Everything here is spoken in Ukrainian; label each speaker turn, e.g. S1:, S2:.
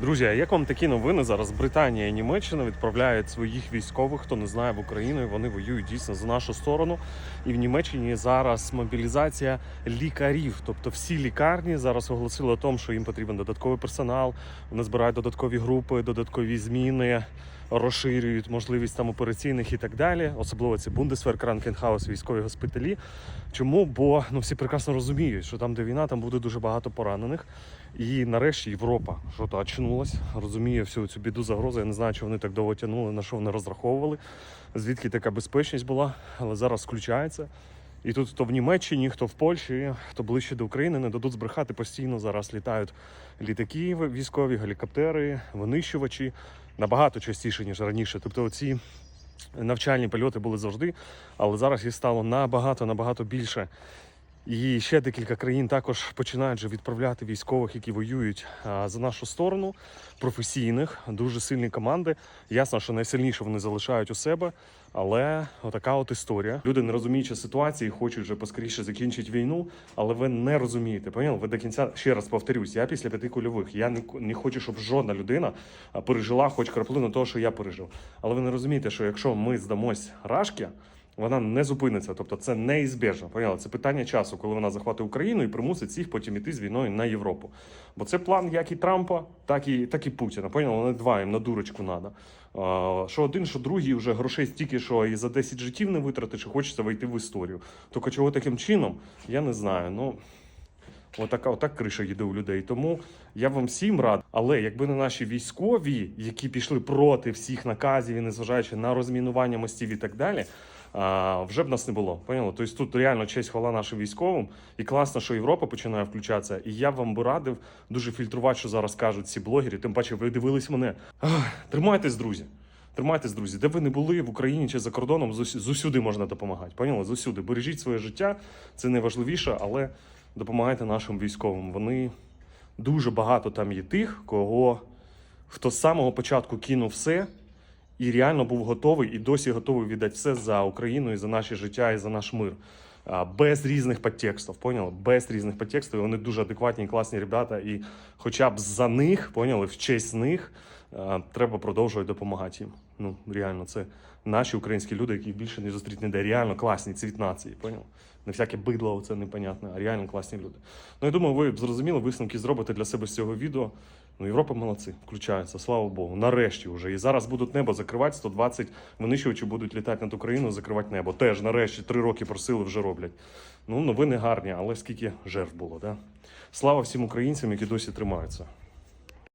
S1: Друзі, а як вам такі новини? Зараз Британія і Німеччина відправляють своїх військових, хто не знає в Україну, і вони воюють дійсно за нашу сторону. І в Німеччині зараз мобілізація лікарів. Тобто всі лікарні зараз оголосили о тому, що їм потрібен додатковий персонал. Вони збирають додаткові групи, додаткові зміни, розширюють можливість там операційних і так далі. Особливо це Бундесвер, Кранкенхаус, військові госпіталі. Чому? Бо ну всі прекрасно розуміють, що там, де війна, там буде дуже багато поранених. І нарешті Європа що то очнулась, розуміє всю цю біду загрозу. Я не знаю, чи вони так довго тягнули, на що вони розраховували, звідки така безпечність була, але зараз включається. І тут хто в Німеччині, хто в Польщі, хто ближче до України, не дадуть збрехати. Постійно зараз літають літаки військові, гелікоптери, винищувачі набагато частіше, ніж раніше. Тобто ці навчальні польоти були завжди, але зараз їх стало набагато набагато більше. І ще декілька країн також починають вже відправляти військових, які воюють за нашу сторону, професійних, дуже сильні команди. Ясно, що найсильніше вони залишають у себе, але отака от історія. Люди, не розуміючи ситуації, хочуть вже поскоріше закінчити війну, але ви не розумієте. Поняли? Ви до кінця ще раз повторюсь, я після п'яти кульових. Я не хочу, щоб жодна людина пережила хоч краплину того, що я пережив. Але ви не розумієте, що якщо ми здамось рашки, вона не зупиниться. Тобто це неізбіжно. Поняли? Це питання часу, коли вона захватить Україну і примусить всіх потім іти з війною на Європу. Бо це план як і Трампа, так і, так і Путіна. Поняли? Вони два їм на дурочку треба. Що один, що другий вже грошей стільки, що і за 10 життів не витратити, що хочеться вийти в історію. Тільки чого таким чином, я не знаю. Ну. Отака, отак криша їде у людей. Тому я вам всім рад. Але якби не наші військові, які пішли проти всіх наказів, і незважаючи на розмінування мостів і так далі, вже б нас не було. Поняли? Тобто тут реально честь хвала нашим військовим, і класно, що Європа починає включатися. І я вам би радив дуже фільтрувати, що зараз кажуть ці блогери. Тим паче, ви дивились мене. Ах, тримайтесь, друзі. Тримайтесь, друзі, де ви не були в Україні чи за кордоном, зус- зусюди можна допомагати. Поняли? Зусюди. Бережіть своє життя, це найважливіше, але допомагайте нашим військовим. Вони дуже багато там є тих, кого хто з самого початку кинув все і реально був готовий і досі готовий віддати все за Україну і за наше життя, і за наш мир. Без різних підтекстів, поняли? Без різних підтекстів. Вони дуже адекватні класні ребята. І хоча б за них, поняли, в честь них треба продовжувати допомагати їм. Ну, реально, це наші українські люди, які більше не зустріти ніде. Реально класні цвіт нації, поняли? Не всяке бидло, це непонятне, а реально класні люди. Ну, я думаю, ви зрозуміли висновки зробите для себе з цього відео. Ну, Європа молодці, включається, слава Богу. Нарешті вже. І зараз будуть небо закривати, 120 винищувачів будуть літати над Україною, закривати небо. Теж нарешті три роки просили, вже роблять. Ну, новини гарні, але скільки жертв було, да? Слава всім українцям, які досі тримаються.